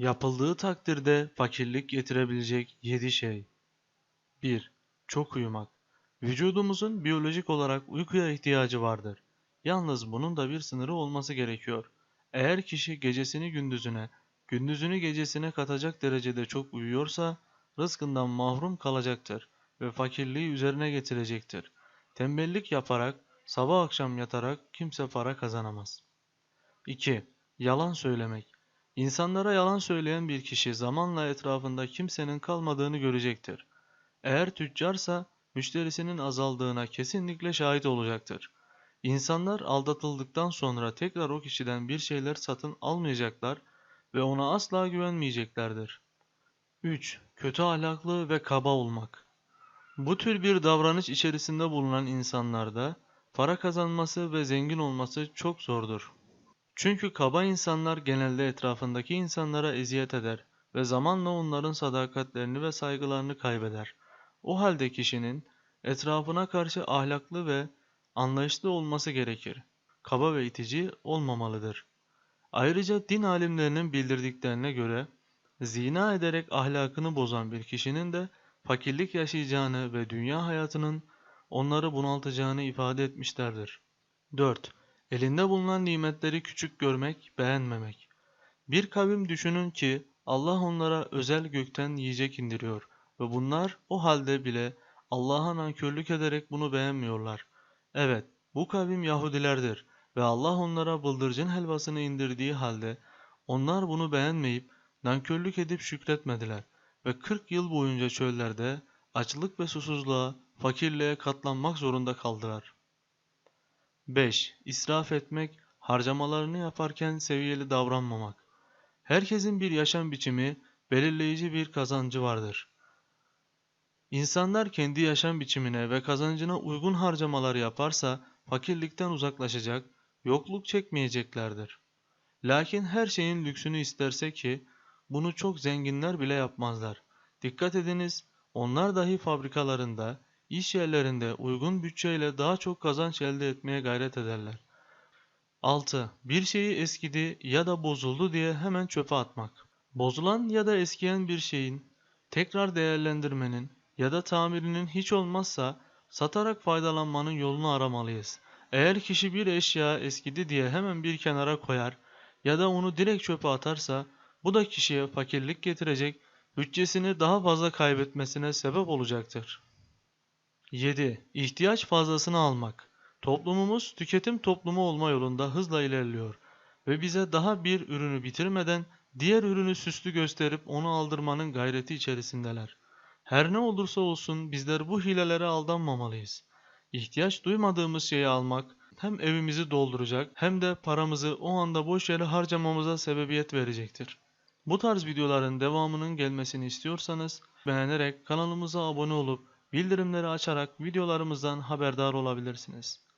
Yapıldığı takdirde fakirlik getirebilecek 7 şey. 1. Çok uyumak. Vücudumuzun biyolojik olarak uykuya ihtiyacı vardır. Yalnız bunun da bir sınırı olması gerekiyor. Eğer kişi gecesini gündüzüne, gündüzünü gecesine katacak derecede çok uyuyorsa, rızkından mahrum kalacaktır ve fakirliği üzerine getirecektir. Tembellik yaparak, sabah akşam yatarak kimse para kazanamaz. 2. Yalan söylemek. İnsanlara yalan söyleyen bir kişi zamanla etrafında kimsenin kalmadığını görecektir. Eğer tüccarsa müşterisinin azaldığına kesinlikle şahit olacaktır. İnsanlar aldatıldıktan sonra tekrar o kişiden bir şeyler satın almayacaklar ve ona asla güvenmeyeceklerdir. 3. Kötü ahlaklı ve kaba olmak. Bu tür bir davranış içerisinde bulunan insanlarda para kazanması ve zengin olması çok zordur. Çünkü kaba insanlar genelde etrafındaki insanlara eziyet eder ve zamanla onların sadakatlerini ve saygılarını kaybeder. O halde kişinin etrafına karşı ahlaklı ve anlayışlı olması gerekir. Kaba ve itici olmamalıdır. Ayrıca din alimlerinin bildirdiklerine göre zina ederek ahlakını bozan bir kişinin de fakirlik yaşayacağını ve dünya hayatının onları bunaltacağını ifade etmişlerdir. 4. Elinde bulunan nimetleri küçük görmek, beğenmemek. Bir kavim düşünün ki Allah onlara özel gökten yiyecek indiriyor ve bunlar o halde bile Allah'a nankörlük ederek bunu beğenmiyorlar. Evet, bu kavim Yahudilerdir ve Allah onlara bıldırcın helvasını indirdiği halde onlar bunu beğenmeyip nankörlük edip şükretmediler ve 40 yıl boyunca çöllerde açlık ve susuzluğa, fakirliğe katlanmak zorunda kaldılar. 5. İsraf etmek, harcamalarını yaparken seviyeli davranmamak. Herkesin bir yaşam biçimi, belirleyici bir kazancı vardır. İnsanlar kendi yaşam biçimine ve kazancına uygun harcamalar yaparsa fakirlikten uzaklaşacak, yokluk çekmeyeceklerdir. Lakin her şeyin lüksünü isterse ki bunu çok zenginler bile yapmazlar. Dikkat ediniz, onlar dahi fabrikalarında, iş yerlerinde uygun bütçeyle daha çok kazanç elde etmeye gayret ederler. 6. Bir şeyi eskidi ya da bozuldu diye hemen çöpe atmak. Bozulan ya da eskiyen bir şeyin tekrar değerlendirmenin ya da tamirinin hiç olmazsa satarak faydalanmanın yolunu aramalıyız. Eğer kişi bir eşya eskidi diye hemen bir kenara koyar ya da onu direkt çöpe atarsa bu da kişiye fakirlik getirecek, bütçesini daha fazla kaybetmesine sebep olacaktır. 7. İhtiyaç fazlasını almak. Toplumumuz tüketim toplumu olma yolunda hızla ilerliyor ve bize daha bir ürünü bitirmeden diğer ürünü süslü gösterip onu aldırmanın gayreti içerisindeler. Her ne olursa olsun bizler bu hilelere aldanmamalıyız. İhtiyaç duymadığımız şeyi almak hem evimizi dolduracak hem de paramızı o anda boş yere harcamamıza sebebiyet verecektir. Bu tarz videoların devamının gelmesini istiyorsanız beğenerek kanalımıza abone olup bildirimleri açarak videolarımızdan haberdar olabilirsiniz.